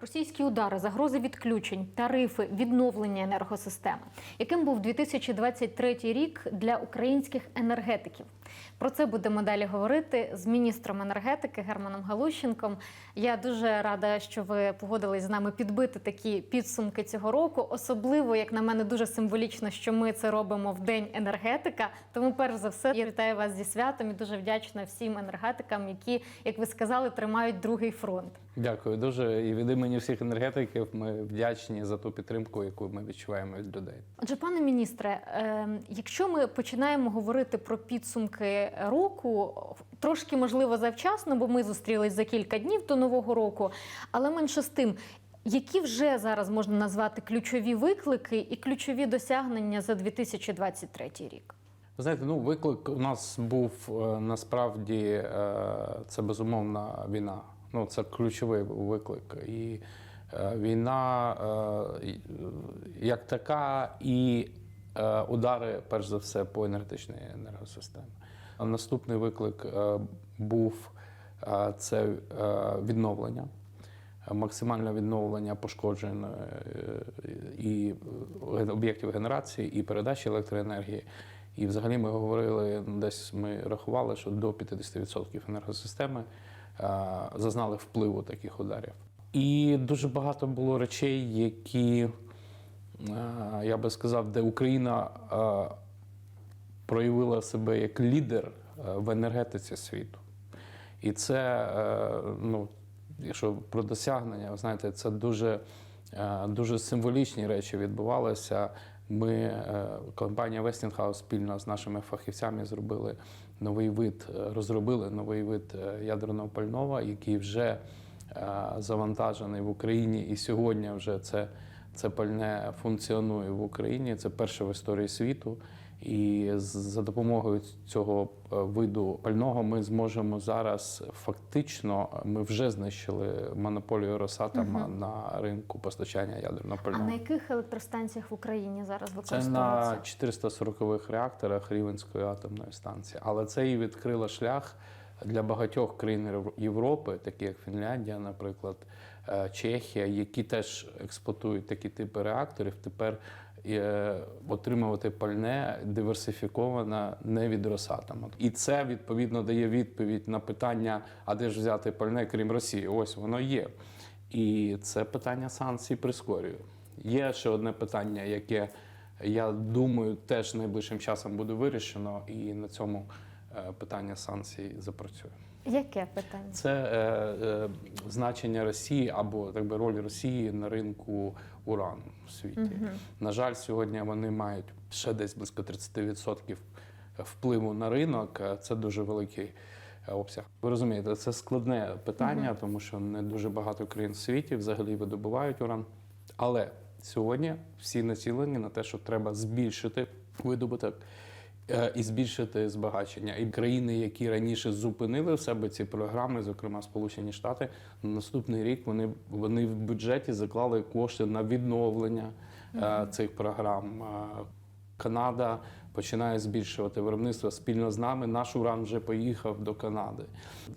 Російські удари, загрози відключень, тарифи, відновлення енергосистеми. Яким був 2023 рік для українських енергетиків? Про це будемо далі говорити з міністром енергетики Германом Галущенком. Я дуже рада, що ви погодились з нами підбити такі підсумки цього року. Особливо, як на мене, дуже символічно, що ми це робимо в день енергетика. Тому, перш за все, я вітаю вас зі святом і дуже вдячна всім енергетикам, які, як ви сказали, тримають другий фронт. Дякую дуже. І від імені всіх енергетиків ми вдячні за ту підтримку, яку ми відчуваємо від людей. Отже, пане міністре, е, якщо ми починаємо говорити про підсумки року, трошки можливо завчасно, бо ми зустрілись за кілька днів до нового року, але менше з тим. Які вже зараз можна назвати ключові виклики і ключові досягнення за 2023 рік? Ви знаєте, ну виклик у нас був е, насправді е, це безумовна війна. Ну це ключовий виклик. І е, війна як така, і удари, перш за все, по енергетичній енергосистемі. Наступний виклик е, був е, це е, відновлення. Максимальне відновлення пошкодженої е, і об'єктів генерації і передачі електроенергії. І взагалі ми говорили, десь ми рахували, що до 50% енергосистеми зазнали впливу таких ударів. І дуже багато було речей, які, я би сказав, де Україна проявила себе як лідер е, в енергетиці світу. І це, е, ну, якщо про досягнення, ви знаєте, це дуже, е, дуже символічні речі відбувалися. Ми, компанія Westinghouse спільно з нашими фахівцями зробили новий вид, розробили новий вид ядерного пального, який вже завантажений в Україні. І сьогодні вже це, це пальне функціонує в Україні. Це перше в історії світу. І за допомогою цього е, виду пального ми зможемо зараз фактично ми вже знищили монополію Росатома на ринку постачання ядерного А на яких електростанціях в Україні зараз Це використовується? на 440-х реакторах Рівенської атомної станції. Але це і відкрило шлях для багатьох країн Єв- Європи, такі як Фінляндія, наприклад, е, Чехія, які теж експлуатують такі типи реакторів. Тепер е, отримувати пальне диверсифіковане не від Росатома. І це відповідно дає відповідь на питання: а де ж взяти пальне, крім Росії? Ось воно є. І це питання санкцій прискорює. Є ще одне питання, яке я думаю, теж найближчим часом буде вирішено, і на цьому е, питання санкцій запрацює. Яке питання? Це е, е, значення Росії або так би роль Росії на ринку урану в світі. На жаль, сьогодні вони мають ще десь близько 30% впливу на ринок. Е, Це дуже великий е, обсяг. Ви розумієте, це складне питання, тому що не дуже багато країн в світі взагалі видобувають уран. Але сьогодні всі націлені на те, що треба збільшити видобуток і збільшити збагачення. І країни, які раніше зупинили в себе ці програми, зокрема Сполучені Штати, на наступний рік вони, вони в бюджеті заклали кошти на відновлення е, цих програм. Е, Канада починає збільшувати виробництво спільно з нами. Наш уран вже поїхав до Канади.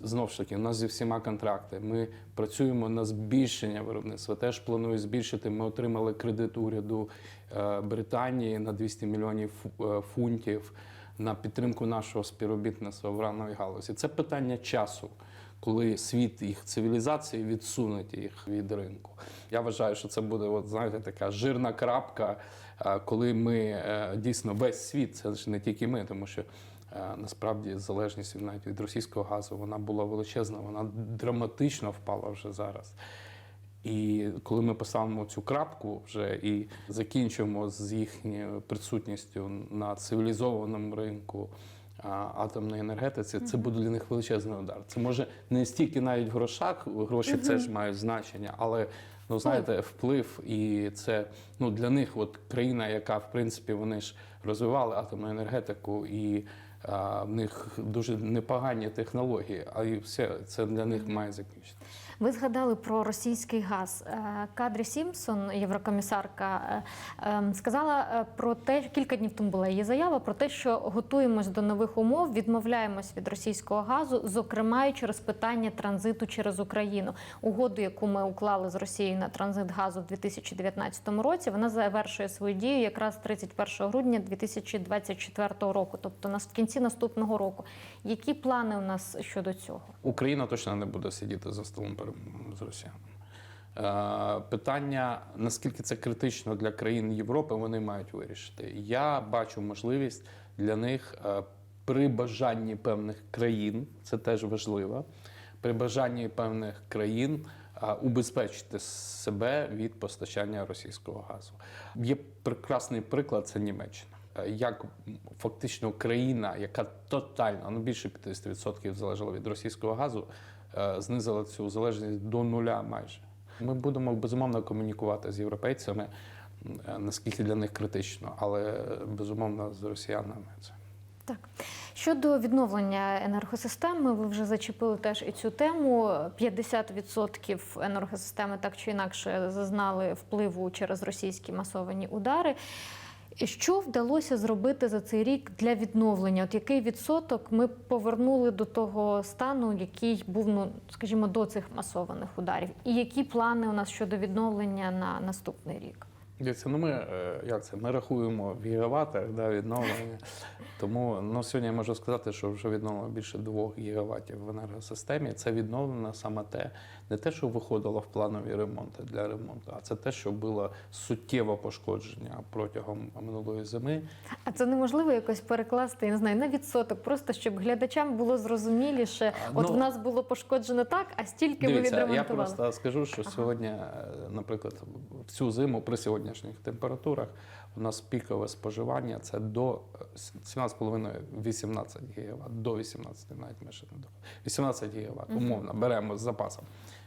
Знову ж таки, у нас зі всіма контракти. Ми працюємо на збільшення виробництва. Теж планую збільшити. Ми отримали кредит уряду е, Британії на 200 мільйонів е, фунтів на підтримку нашого співробітництва в урановій галузі. Це питання часу. Коли світ їх цивілізації відсунуть їх від ринку, я вважаю, що це буде, от знаєте, така жирна крапка, е, коли ми е, дійсно весь світ, це ж не тільки ми, тому що е, насправді залежність навіть від російського газу вона була величезна, вона драматично впала вже зараз. І коли ми поставимо цю крапку вже і закінчимо з їхньою присутністю на цивілізованому ринку атомної енергетиці, це буде для них величезний удар. Це може не стільки навіть в грошах, гроші це ж мають значення, але ну знаєте, вплив і це ну для них, от країна, яка в принципі вони ж розвивали атомну енергетику і. а, В них дуже непогані технології, а і все це для них має закінчити. Ви згадали про російський газ. Е, Кадрі Сімпсон, єврокомісарка, е, ем, сказала е, про те, кілька днів тому була її заява про те, що готуємось до нових умов, відмовляємось від російського газу, зокрема і через питання транзиту через Україну. Угоду, яку ми уклали з Росією на транзит газу в 2019 році, вона завершує свою дію якраз 31 грудня 2024 року, тобто на кінці наступного року. Які плани у нас щодо цього? Україна точно не буде сидіти за столом з росіянами. Е, Питання, наскільки це критично для країн Європи, вони мають вирішити. Я бачу можливість для них е, при бажанні певних країн, це теж важливо, при бажанні певних країн е, убезпечити себе від постачання російського газу. Є прекрасний приклад це Німеччина. Е, Як фактично країна, яка тотально ну більше 50% залежала від російського газу, е, знизила цю залежність до нуля майже. Ми будемо безумовно комунікувати з європейцями, е, наскільки для них критично, але безумовно з росіянами це. Так щодо відновлення енергосистеми, ви вже зачепили теж і цю тему. 50% енергосистеми так чи інакше зазнали впливу через російські масовані удари. Що вдалося зробити за цей рік для відновлення? От який відсоток ми повернули до того стану, який був, ну скажімо, до цих масованих ударів? І які плани у нас щодо відновлення на наступний рік? Дивіться, ну ми е, як це? Ми рахуємо в гігаватах да, відновлення. Тому ну, сьогодні я можу сказати, що вже відновлено більше 2 гігаватів в енергосистемі. Це відновлено саме те, не те, що виходило в планові ремонти для ремонту, а це те, що було суттєво пошкодження протягом минулої зими. А це неможливо якось перекласти, я не знаю, на відсоток, просто щоб глядачам було зрозуміліше. От Ну, в нас було пошкоджено так, а стільки ми Дивіться, я просто скажу, що Ага. сьогодні, е, наприклад, в цю зиму при сьогоднішніх температурах у нас пікове споживання це до е, 17,5-18 гігават, до 18 навіть менше не до 18 гігават, Мгм. умовно, беремо з запасом.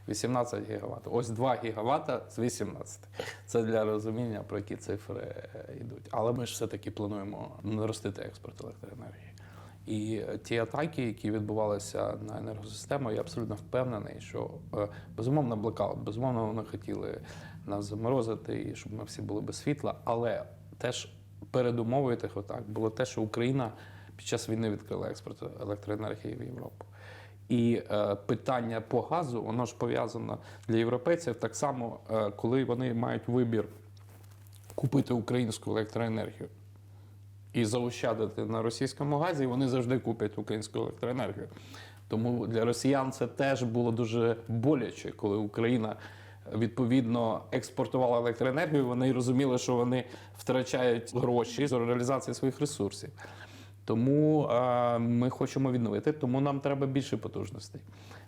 18 гігават. Ось 2 гігавата з 18. Це для розуміння, про які цифри е, йдуть. Але ми ж все-таки плануємо наростити експорт електроенергії. І е, ті атаки, які відбувалися на енергосистему, я абсолютно впевнений, що е, безумовно блокаут, безумовно, вони хотіли нас заморозити і щоб ми всі були без світла. Але теж передумовою тих атак було те, що Україна під час війни відкрила експорт електроенергії в Європу. І е, питання по газу, воно ж пов'язано для європейців так само, е, коли вони мають вибір купити українську електроенергію і заощадити на російському газі, вони завжди куплять українську електроенергію. Тому для росіян це теж було дуже боляче, коли Україна відповідно експортувала електроенергію. Вони розуміли, що вони втрачають гроші з реалізації своїх ресурсів. Тому е, ми хочемо відновити, тому нам треба більше потужностей.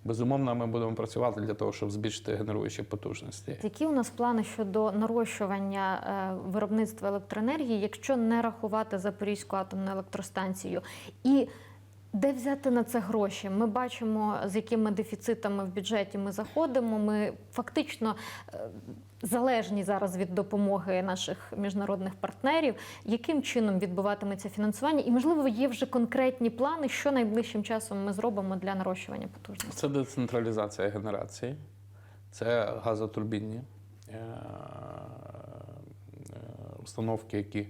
Безумовно, ми будемо працювати для того, щоб збільшити генеруючі потужності. Які у нас плани щодо нарощування е, виробництва електроенергії, якщо не рахувати Запорізьку атомну електростанцію? І де взяти на це гроші? Ми бачимо, з якими дефіцитами в бюджеті ми заходимо. Ми фактично е, залежні зараз від допомоги наших міжнародних партнерів. Яким чином відбуватиметься фінансування? І можливо є вже конкретні плани, що найближчим часом ми зробимо для нарощування потужності? Це децентралізація генерації, це газотурбінні е, е, установки, які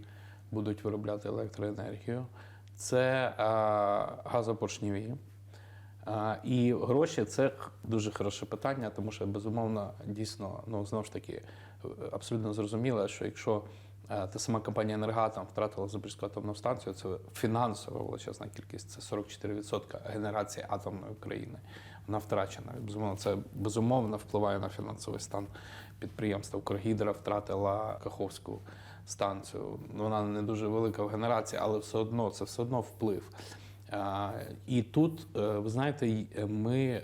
будуть виробляти електроенергію, це е, газопоршневі. Е, І гроші це дуже хороше питання, тому що безумовно дійсно ну знову ж таки е, абсолютно зрозуміло, що якщо та сама компанія Енергатом втратила Запорізьку атомну станцію, це фінансова величезна кількість, це 44% генерації атомної України. Вона втрачена. Безумовно, це безумовно впливає на фінансовий стан підприємства. Укргідра втратила Каховську станцію. Вона не дуже велика в генерації, але все одно це все одно вплив. І тут, е, ви знаєте, ми е,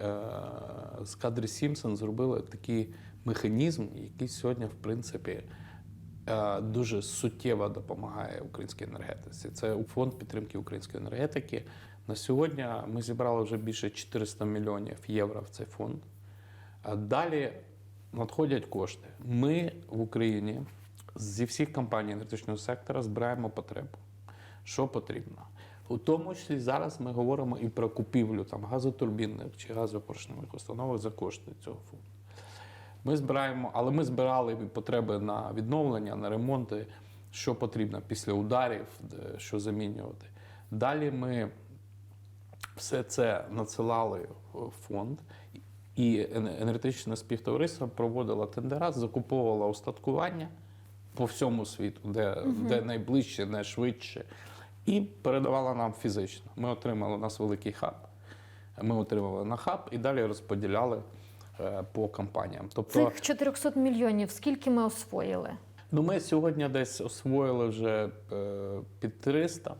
з кадри Сімпсон зробили такий механізм, який сьогодні, в принципі, е, дуже суттєво допомагає українській енергетиці. Це фонд підтримки української енергетики. На сьогодні ми зібрали вже більше 400 мільйонів євро в цей фонд. А далі надходять кошти. Ми в Україні зі всіх компаній енергетичного сектора збираємо потребу. Що потрібно? У тому числі зараз ми говоримо і про купівлю там газотурбінних чи газопоршневих установок за кошти цього фонду. Ми збираємо, але ми збирали потреби на відновлення, на ремонти, що потрібно після ударів, що замінювати. Далі ми все це надсилали в фонд, і ен- енергетичне співтовариство проводило тендера, закуповувало устаткування по всьому світу, де, де найближче, найшвидше, і передавала нам фізично. Ми отримали у нас великий хаб. Ми отримали на хаб і далі розподіляли е, по компаніям. Тобто, Цих 400 мільйонів скільки ми освоїли? Ну, ми сьогодні десь освоїли вже е, під 300.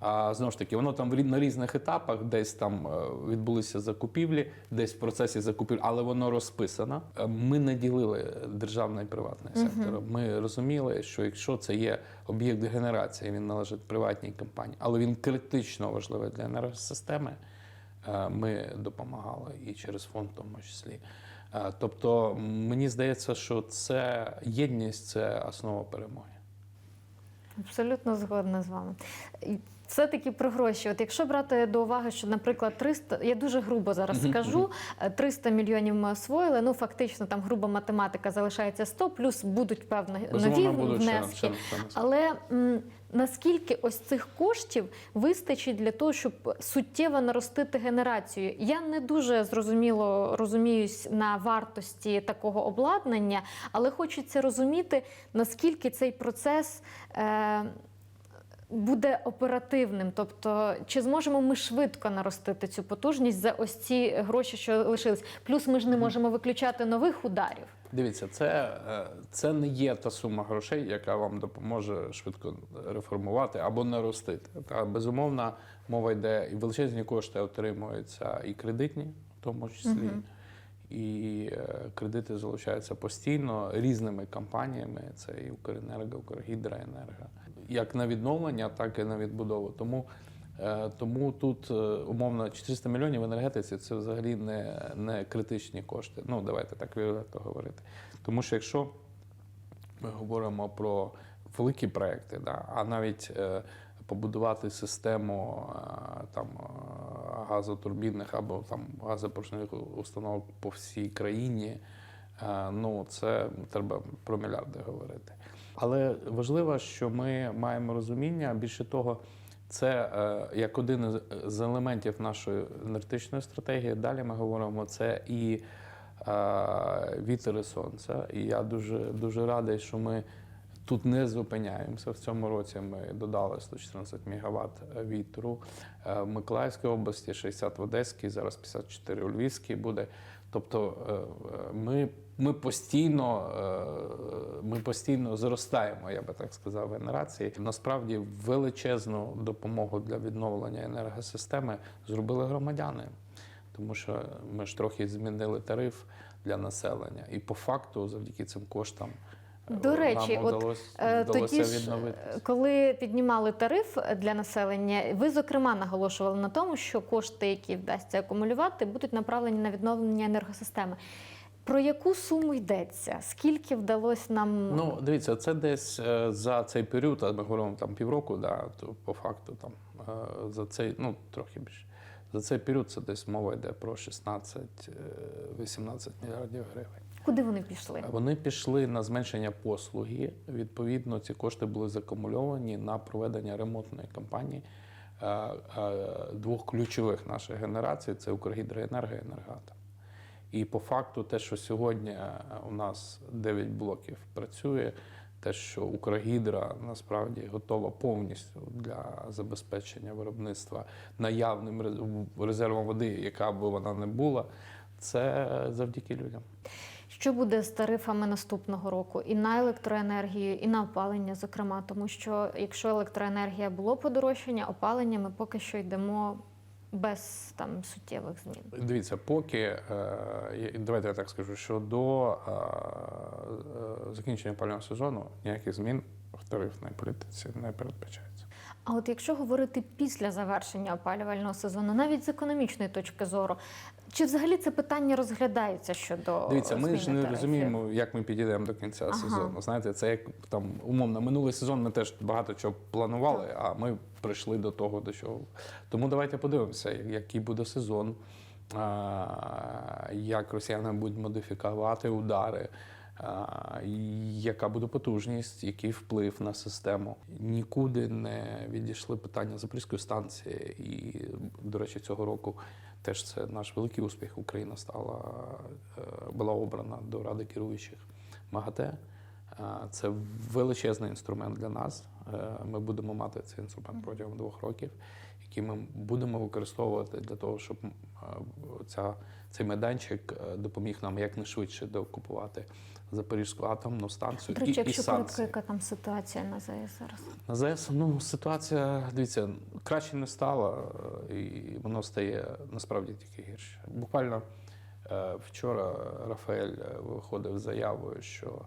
А знову ж таки, воно там на різних етапах, десь там е, відбулися закупівлі, десь в процесі закупівлі, але воно розписано. Е, Ми не ділили державний і приватний сектор. Ми розуміли, що якщо це є об'єкт генерації, він належить приватній компанії, але він критично важливий для енергосистеми. е, Ми допомагали і через фонд, в тому числі. Тобто, мені здається, що це єдність це основа перемоги. Абсолютно згодна з вами. І Все-таки про гроші. От якщо брати до уваги, що, наприклад, 300, я дуже грубо зараз скажу, е, 300 мільйонів ми освоїли. Ну фактично там груба математика залишається 100, плюс будуть певно нові внески. Але наскільки ось цих коштів вистачить для того, щоб суттєво наростити генерацію? Я не дуже зрозуміло розуміюсь на вартості такого обладнання, але хочеться розуміти, наскільки цей процес. Е, Буде оперативним, тобто чи зможемо ми швидко наростити цю потужність за ось ці гроші, що лишились? Плюс ми ж не можемо виключати нових ударів. Дивіться, це, е, це не є та сума грошей, яка вам допоможе швидко реформувати або наростити. Та безумовно, мова йде і величезні кошти отримуються і кредитні, в тому числі. І е, кредити залучаються постійно різними компаніями. Це і Укренерго, Укргідроенерго, як на відновлення, так і на відбудову. Тому, е, тому тут е, умовно 400 мільйонів в енергетиці це взагалі не, не критичні кошти. Ну давайте так відверто говорити. Тому що якщо ми говоримо про великі проекти, да, а навіть е, побудувати систему там газотурбінних або там газопоршневих установок по всій країні. Ну, це треба про мільярди говорити. Але важливо, що ми маємо розуміння, більше того, це е, як один з елементів нашої енергетичної стратегії. Далі ми говоримо це і е, вітер і сонце. І я дуже дуже радий, що ми тут не зупиняємося. В цьому році ми додали 114 МВт вітру Е, в Миколаївській області, 60 в Одеській, зараз 54 у Львівській буде. Тобто е, е, ми, ми постійно е, ми постійно зростаємо, я би так сказав, в генерації. Насправді величезну допомогу для відновлення енергосистеми зробили громадяни, тому що ми ж трохи змінили тариф для населення, і по факту, завдяки цим коштам, е, До речі, нам от, вдалося, Е, Тоді ж, коли піднімали тариф для населення, ви зокрема наголошували на тому, що кошти, які вдасться акумулювати, будуть направлені на відновлення енергосистеми. Про яку суму йдеться? Скільки вдалося нам Ну, дивіться, це десь е, за цей період, а ми говоримо там півроку, да, то по факту там е, за цей, ну трохи більше. За цей період це десь мова йде про 16-18 мільярдів гривень. куди вони пішли? Вони пішли на зменшення послуги. Відповідно, ці кошти були закумульовані на проведення ремонтної кампанії е, е, двох ключових наших генерацій це Укргідроенерго і Енергатом. І по факту, те, що сьогодні е, у нас 9 блоків працює, те, що Укргідра насправді готова повністю для забезпечення виробництва наявним рез- резервом води, яка б вона не була, це завдяки людям. Що буде з тарифами наступного року і на електроенергію, і на опалення, зокрема, тому що якщо електроенергія було подорожчання, опалення ми поки що йдемо без там суттєвих змін. Дивіться, поки е, давайте я так скажу, що до е, е, закінчення пального сезону ніяких змін в тарифній політиці не передбачається. А от якщо говорити після завершення опалювального сезону, навіть з економічної точки зору, чи взагалі це питання розглядається щодо Дивіться, ми ж не тарифів? розуміємо, як ми підійдемо до кінця Ага. сезону. Знаєте, це як там умовно минулий сезон. Ми теж багато чого планували, а ми прийшли до того, до чого. Тому давайте подивимося, який буде сезон, як росіяни будуть модифікувати удари. Яка буде потужність, який вплив на систему? Нікуди не відійшли питання Запорізької станції, і, до речі, цього року Теж це наш великий успіх. Україна стала е, була обрана до ради керуючих МАГАТЕ. Е, Це величезний інструмент для нас. Е, Ми будемо мати цей інструмент протягом двох років, який ми будемо використовувати для того, щоб ця, цей майданчик е, допоміг нам якнайшвидше докупувати Запорізьку атомну станцію До речі, і, і якщо коротко, яка там ситуація на ЗАЕС зараз? На ЗАЕС, ну ситуація, дивіться, краще не стала, е, і воно стає насправді тільки гірше. Буквально е, вчора Рафаель виходив з заявою, що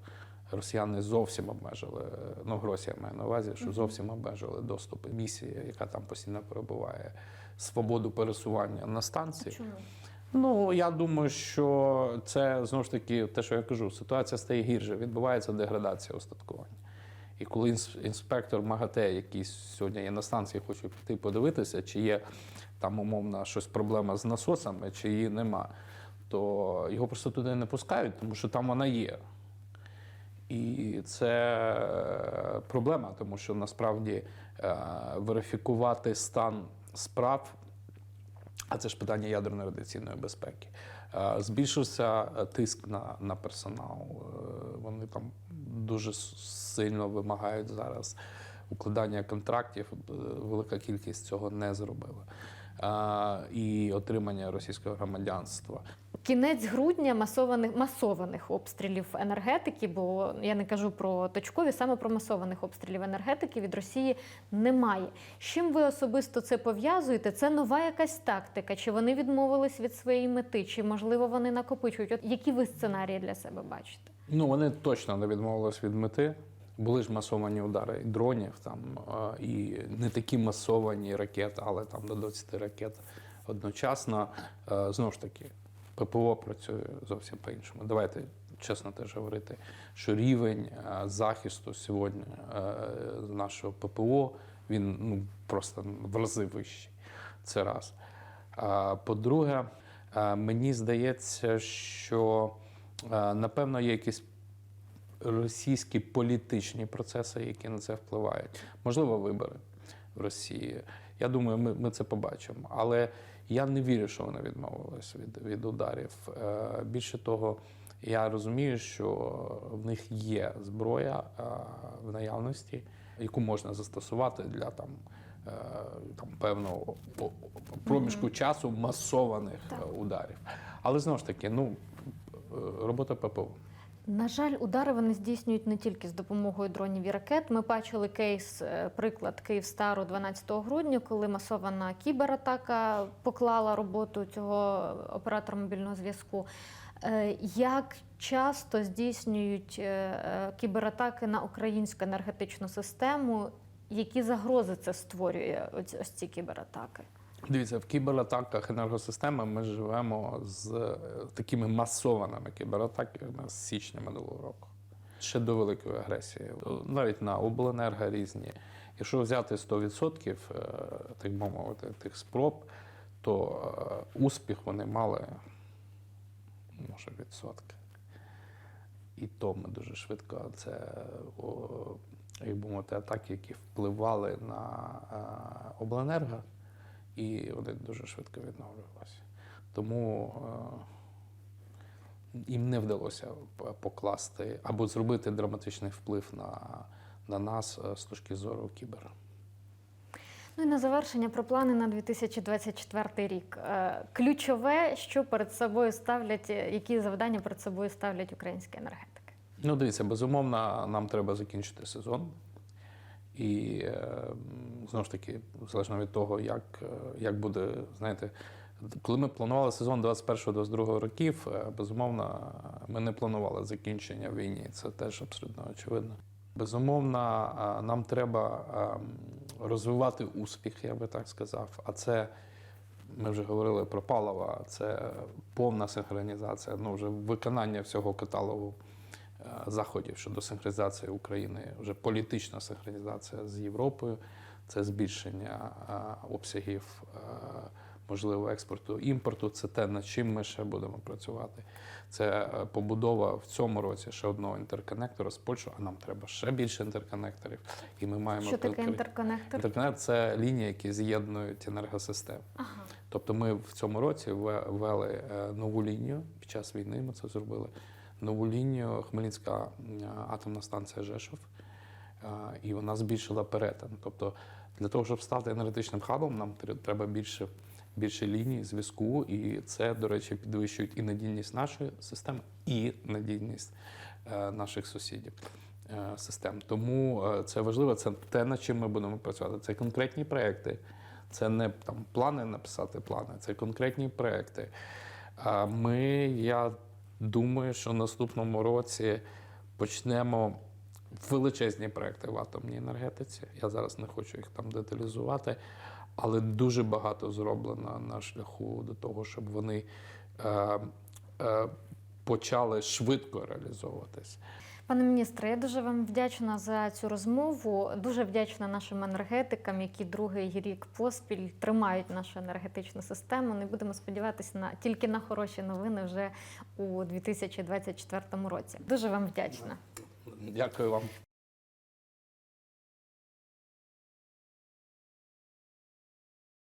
росіяни зовсім обмежили, ну Гросія має на увазі, що зовсім обмежили доступ місії, яка там постійно перебуває, свободу пересування на станції. Чому? Ну я думаю, що це знову ж таки те, що я кажу, ситуація стає гірше, відбувається деградація остаткування. І коли інспектор МАГАТЕ, який сьогодні є на станції, хоче піти подивитися, чи є там умовно щось проблема з насосами, чи її нема, то його просто туди не пускають, тому що там вона є. І це е, проблема, тому що насправді е, верифікувати стан справ а це ж питання ядерної радіаційної безпеки. Е, Збільшився е, тиск на, на персонал. Е, Вони там дуже сильно вимагають зараз укладання контрактів. Велика кількість цього не зробила. І отримання російського громадянства. Кінець грудня масованих масованих обстрілів енергетики, бо я не кажу про точкові, саме про масованих обстрілів енергетики від Росії немає. З чим ви особисто це пов'язуєте? Це нова якась тактика? Чи вони відмовились від своєї мети? Чи можливо вони накопичують? От які ви сценарії для себе бачите? Ну, вони точно не відмовились від мети. Були ж масовані удари і дронів, там, і не такі масовані ракети, але там до 20 ракет одночасно. Е, Знову ж таки, ППО працює зовсім по-іншому. Давайте чесно теж говорити, що рівень е, захисту сьогодні е, нашого ППО він ну, просто в рази вищий. Це раз. По-друге, мені здається, що напевно є якісь російські політичні процеси, які на це впливають. Можливо, вибори в Росії. Я думаю, ми, ми це побачимо. Але я не вірю, що вони відмовились від, від ударів. Е, Більше того, я розумію, що в них є зброя е, в наявності, яку можна застосувати для там. е, Там певного о- о- проміжку часу масованих Так. е, ударів. Але знову ж таки, ну е, робота ППО. На жаль, удари вони здійснюють не тільки з допомогою дронів і ракет. Ми бачили кейс, е, приклад Київстару 12 грудня, коли масована кібератака поклала роботу цього оператора мобільного зв'язку. Е, Як часто здійснюють е, кібератаки на українську енергетичну систему? Які загрози це створює ось ці кібератаки? Дивіться, в кібератаках енергосистеми ми живемо з е, такими масованими кібератаками з січня минулого року. Ще до великої агресії. Навіть на обленерго різні. Якщо взяти 100% е, так би мовити, тих спроб, то е, успіх вони мали може відсотки. І то ми дуже швидко це як би мовити, атаки, які впливали на обленерго і вони дуже швидко відновлювалися. Тому е, їм не вдалося покласти або зробити драматичний вплив на, на нас е, з точки зору кібер. Ну і на завершення про плани на 2024 рік. Е, Ключове, що перед собою ставлять, які завдання перед собою ставлять українські енергетики. Ну, дивіться, безумовно, нам треба закінчити сезон. І е, знову ж таки, залежно від того, як, е, як буде, знаєте, коли ми планували сезон 21-22 років, е, безумовно, ми не планували закінчення війни. Це теж абсолютно очевидно. Безумовно, нам треба розвивати успіх, я би так сказав. А це ми вже говорили про паливо, це повна синхронізація, ну вже виконання всього каталогу заходів щодо синхронізації України, вже політична синхронізація з Європою, це збільшення е, обсягів. е, Можливо, експорту імпорту це те, над чим ми ще будемо працювати. Це е, побудова в цьому році ще одного інтерконектора з Польщею, а нам треба ще більше інтерконекторів. І ми маємо Що таке інтерконектор? Інтерконект це лінії, які з'єднують енергосистеми. Ага. Тобто ми в цьому році ввели нову лінію під час війни. Ми це зробили. Нову лінію Хмельницька атомна станція Жешов, е, і вона збільшила перетин. Тобто, для того, щоб стати енергетичним хабом, нам треба більше, більше ліній зв'язку, і це, до речі, підвищує і надійність нашої системи, і надійність е, наших сусідів. е, Систем. Тому е, це важливо, це те, над чим ми будемо працювати. Це конкретні проекти, це не там плани написати плани, це конкретні проекти. Ми, я думаю, що в наступному році почнемо величезні проекти в атомній енергетиці. Я зараз не хочу їх там деталізувати, але дуже багато зроблено на шляху до того, щоб вони е, е, почали швидко реалізовуватись. Пане міністре, я дуже вам вдячна за цю розмову. Дуже вдячна нашим енергетикам, які другий рік поспіль тримають нашу енергетичну систему. Не будемо сподіватися на тільки на хороші новини вже у 2024 році. Дуже вам вдячна. Дякую вам.